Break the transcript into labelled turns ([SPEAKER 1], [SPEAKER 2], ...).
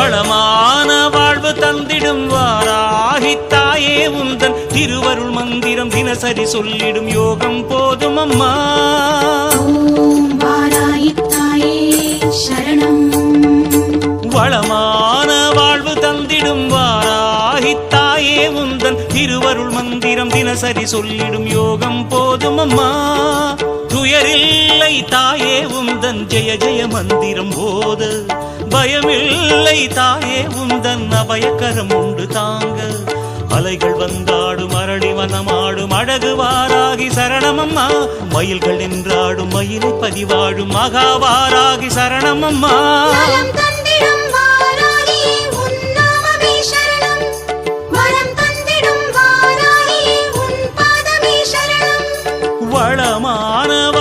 [SPEAKER 1] வளமான வாழ்வு தந்திடும் வாராகி தாயே உந்தன் திருவருள் மந்திரம் தினசரி சொல்லிடும் யோகம் போதும் அம்மா. வளமான வாழ்வு தந்திடும் வாராகி தாயே உந்தன் திருவருள் மந்திரம் தினசரி சொல்லிடும் யோகம் போதும் அம்மா. பயமில்லை தாயே உந்தன் ஜெய ஜெய மந்திரம் போது. பயமில்லை தாயே உந்தன் அபயக்கரம் உண்டு தாங்க. அலைகள் வந்தாடும் அரளி வனமாடும் அழகு வாராகி சரணமம்மா. மயில்கள் என்றாடும் மயிலை பதிவாடும் மகாவாராகி சரணமம்மா.
[SPEAKER 2] மாணவ